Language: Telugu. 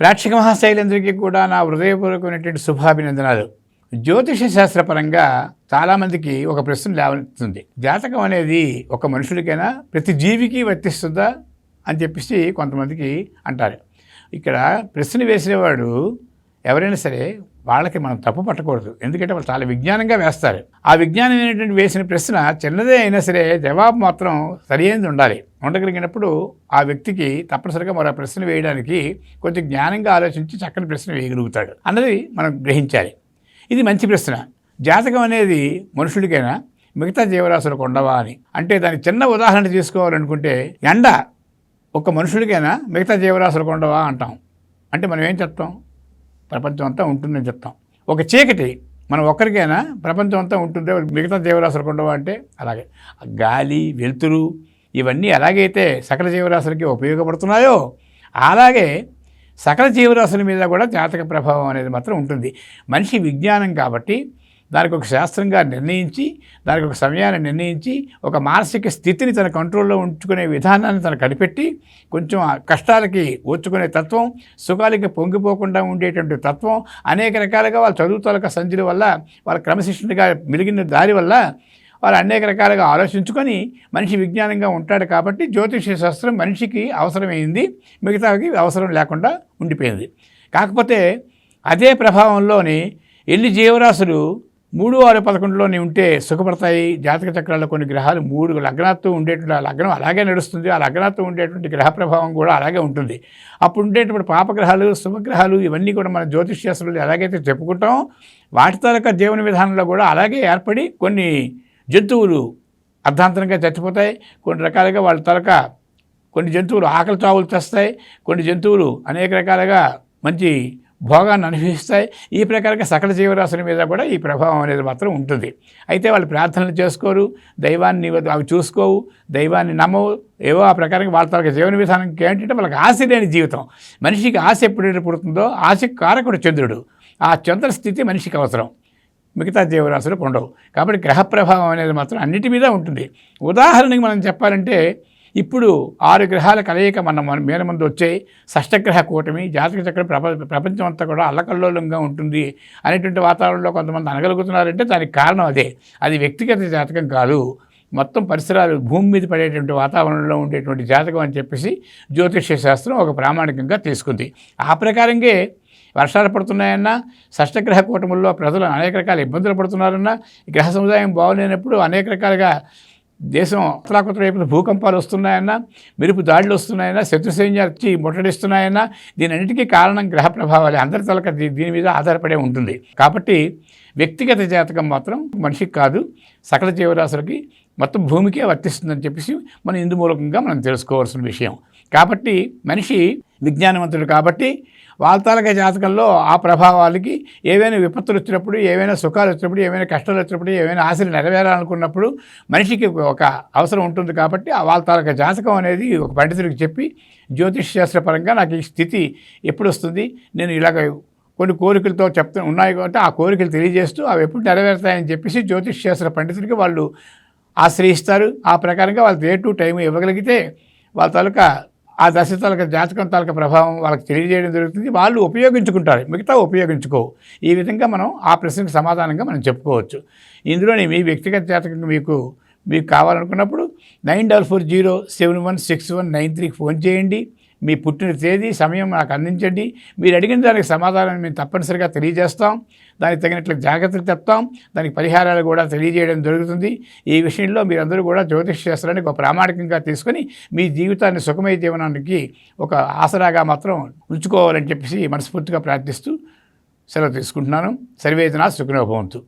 ప్రేక్షక మహాశైలందరికీ కూడా నా హృదయపూర్వకమైనటువంటి శుభాభినందనాలు. జ్యోతిష శాస్త్రపరంగా చాలామందికి ఒక ప్రశ్న లేవనెత్తుంది. జాతకం అనేది ఒక మనుషుడికైనా ప్రతి జీవికి వర్తిస్తుందా అని చెప్పేసి కొంతమందికి అంటారు. ఇక్కడ ప్రశ్న వేసేవాడు ఎవరైనా సరే వాళ్ళకి మనం తప్పు పట్టకూడదు. ఎందుకంటే వాళ్ళు చాలా విజ్ఞానంగా వేస్తారు. ఆ విజ్ఞానం అయినటువంటి వేసిన ప్రశ్న చిన్నదే అయినా సరే జవాబు మాత్రం సరైనది ఉండాలి. ఉండగలిగినప్పుడు ఆ వ్యక్తికి తప్పనిసరిగా మరో ప్రశ్న వేయడానికి కొంచెం జ్ఞానంగా ఆలోచించి చక్కని ప్రశ్న వేయగలుగుతాడు. అన్నది మనం గ్రహించాలి. ఇది మంచి ప్రశ్న. జాతకం అనేది మనుషుడికైనా మిగతా జీవరాశులకు ఉండవా అని. అంటే దాని చిన్న ఉదాహరణ తీసుకోవాలనుకుంటే ఎండ ఒక మనుషుడికైనా మిగతా జీవరాశులకు ఉండవా అంటాం. అంటే మనం ఏం చెప్తాం? ప్రపంచం అంతా ఉంటుందని చెప్తాం. ఒక చీకటి మనం ఒక్కరికైనా ప్రపంచం అంతా ఉంటుందే. మిగతా జీవరాశులకు ఉండవా అంటే? అలాగే. గాలి వెలుతురు ఇవన్నీ ఎలాగైతే సకల జీవరాశులకి ఉపయోగపడుతున్నాయో అలాగే సకల జీవరాశుల మీద కూడా జాతక ప్రభావం అనేది మాత్రం ఉంటుంది. మనిషి విజ్ఞానం కాబట్టి దానికి ఒక శాస్త్రంగా నిర్ణయించి దానికి ఒక సమయాన్ని నిర్ణయించి ఒక మానసిక స్థితిని తన కంట్రోల్లో ఉంచుకునే విధానాన్ని తను కనిపెట్టి కొంచెం కష్టాలకి ఓర్చుకునే తత్వం సుఖాలకి పొంగిపోకుండా ఉండేటువంటి తత్వం అనేక రకాలుగా వాళ్ళ చదువుతాలక సంచుల వల్ల వాళ్ళ క్రమశిక్షణగా మెలిగిన దారి వల్ల వాళ్ళు అనేక రకాలుగా ఆలోచించుకొని మనిషి విజ్ఞానంగా ఉంటాడు కాబట్టి జ్యోతిష శాస్త్రం మనిషికి అవసరమైంది మిగతాకి అవసరం లేకుండా ఉండిపోయింది. కాకపోతే అదే ప్రభావంలోని ఎన్ని జీవరాశులు మూడు ఆరు పదకొండులోనే ఉంటే సుఖపడతాయి. జాతక చక్రాల్లో కొన్ని గ్రహాలు మూడు లగ్నాత్తు ఉండేటువంటి ఆ లగ్నం అలాగే నడుస్తుంది. ఆ లగ్నాత్తు ఉండేటువంటి గ్రహ ప్రభావం కూడా అలాగే ఉంటుంది. అప్పుడు ఉండేటువంటి పాపగ్రహాలు శుభగ్రహాలు ఇవన్నీ కూడా మన జ్యోతిష్ శాస్త్రంలో ఎలాగైతే చెప్పుకుంటాం వాటి తాలూకా జీవన విధానంలో కూడా అలాగే ఏర్పడి కొన్ని జంతువులు అర్ధాంతరంగా చచ్చిపోతాయి. కొన్ని రకాలుగా వాళ్ళ తాలూకా కొన్ని జంతువులు ఆకలి చావులు తెస్తాయి. కొన్ని జంతువులు అనేక రకాలుగా మంచి భోగాన్ని అనుభవిస్తాయి. ఈ ప్రకారంగా సకల జీవరాశుల మీద కూడా ఈ ప్రభావం అనేది మాత్రం ఉంటుంది. అయితే వాళ్ళు ప్రార్థనలు చేసుకోరు దైవాన్ని అవి చూసుకోవు దైవాన్ని నమ్మవు. ఏవో ఆ ప్రకారంగా వాళ్ళ తరగ జీవన విధానం ఏంటంటే వాళ్ళకి ఆశ లేని జీవితం. మనిషికి ఆశ ఎప్పుడైతే పుడుతుందో ఆశ కారకుడు చంద్రుడు. ఆ చంద్ర స్థితి మనిషికి అవసరం. మిగతా జీవరాశులకు ఉండవు. కాబట్టి గ్రహ ప్రభావం అనేది మాత్రం అన్నిటి మీద ఉంటుంది. ఉదాహరణకి మనం చెప్పాలంటే ఇప్పుడు ఆరు గ్రహాల కలయిక మన మన ముందు వచ్చే షష్టగ్రహ కూటమి జాతక చక్రం ప్రపంచం అంతా కూడా అల్లకల్లోలంగా ఉంటుంది అనేటువంటి వాతావరణంలో కొంతమంది అనగలుగుతున్నారంటే దానికి కారణం అదే. అది వ్యక్తిగత జాతకం కాదు. మొత్తం పరిసరాలు భూమి మీద పడేటువంటి వాతావరణంలో ఉండేటువంటి జాతకం అని చెప్పేసి జ్యోతిష్య శాస్త్రం ఒక ప్రామాణికంగా తీసుకుంది. ఆ ప్రకారంగా వర్షాలు పడుతున్నాయన్నా షష్టగ్రహ కూటముల్లో ప్రజలు అనేక రకాల ఇబ్బందులు పడుతున్నారన్నా గ్రహ సముదాయం బాగోలేనప్పుడు అనేక రకాలుగా దేశం అతలాకుతల వైపు భూకంపాలు వస్తున్నాయన్నా మెరుపు దాడులు వస్తున్నాయన్నా శత్రు సైన్యాలు వచ్చి ముట్టడిస్తున్నాయన్నా దీనన్నిటికీ కారణం గ్రహ ప్రభావాలే. అందరి తలక దీని మీద ఆధారపడే ఉంటుంది. కాబట్టి వ్యక్తిగత జాతకం మాత్రం మనిషికి కాదు సకల జీవరాశులకి మొత్తం భూమికే వర్తిస్తుందని చెప్పేసి మనం ఇందు మూలకంగా మనం తెలుసుకోవాల్సిన విషయం. కాబట్టి మనిషి విజ్ఞానవంతుడు కాబట్టి వాళ్ళ జాతకంలో ఆ ప్రభావాలకి ఏవైనా విపత్తులు వచ్చినప్పుడు ఏవైనా సుఖాలు వచ్చినప్పుడు ఏవైనా కష్టాలు వచ్చినప్పుడు ఏవైనా ఆశలు నెరవేరాలనుకున్నప్పుడు మనిషికి ఒక అవసరం ఉంటుంది కాబట్టి ఆ వాళ్ళ జాతకం అనేది ఒక పండితుడికి చెప్పి జ్యోతిష్ శాస్త్రపరంగా నాకు ఈ స్థితి ఎప్పుడు వస్తుంది నేను ఇలాగ కొన్ని కోరికలతో చెప్తూ ఉన్నాయి కాబట్టి ఆ కోరికలు తెలియజేస్తూ అవి ఎప్పుడు నెరవేరుతాయని చెప్పేసి జ్యోతిష్ శాస్త్ర పండితుడికి వాళ్ళు ఆశ్రయిస్తారు. ఆ ప్రకారంగా వాళ్ళు డే టు టైం ఇవ్వగలిగితే వాళ్ళ తాలూకా ఆ దశ తాలూకా జాతకం తాలూకా ప్రభావం వాళ్ళకి తెలియజేయడం జరుగుతుంది. వాళ్ళు ఉపయోగించుకుంటారు. మిగతా ఉపయోగించుకోవు. ఈ విధంగా మనం ఆ ప్రశ్నకు సమాధానంగా మనం చెప్పుకోవచ్చు. ఇందులోని మీ వ్యక్తిగత జాతకం మీకు మీకు కావాలనుకున్నప్పుడు nine double four zero seven one six one nine త్రీకి ఫోన్ చేయండి. మీ పుట్టిన తేదీ సమయం నాకు అందించండి. మీరు అడిగిన దానికి సమాధానం మేము తప్పనిసరిగా తెలియజేస్తాం. దానికి తగినట్లు జాగ్రత్తలు చెప్తాం దానికి పరిహారాలు కూడా తెలియజేయడం జరుగుతుంది. ఈ విషయంలో మీరందరూ కూడా జ్యోతిష్ శాస్త్రాన్ని ఒక ప్రామాణికంగా తీసుకొని మీ జీవితాన్ని సుఖమయ జీవనానికి ఒక ఆసరాగా మాత్రం ఉంచుకోవాలని చెప్పేసి మనస్ఫూర్తిగా ప్రార్థిస్తూ సెలవు తీసుకుంటున్నాను. సర్వేదన సుఖనోభవంతు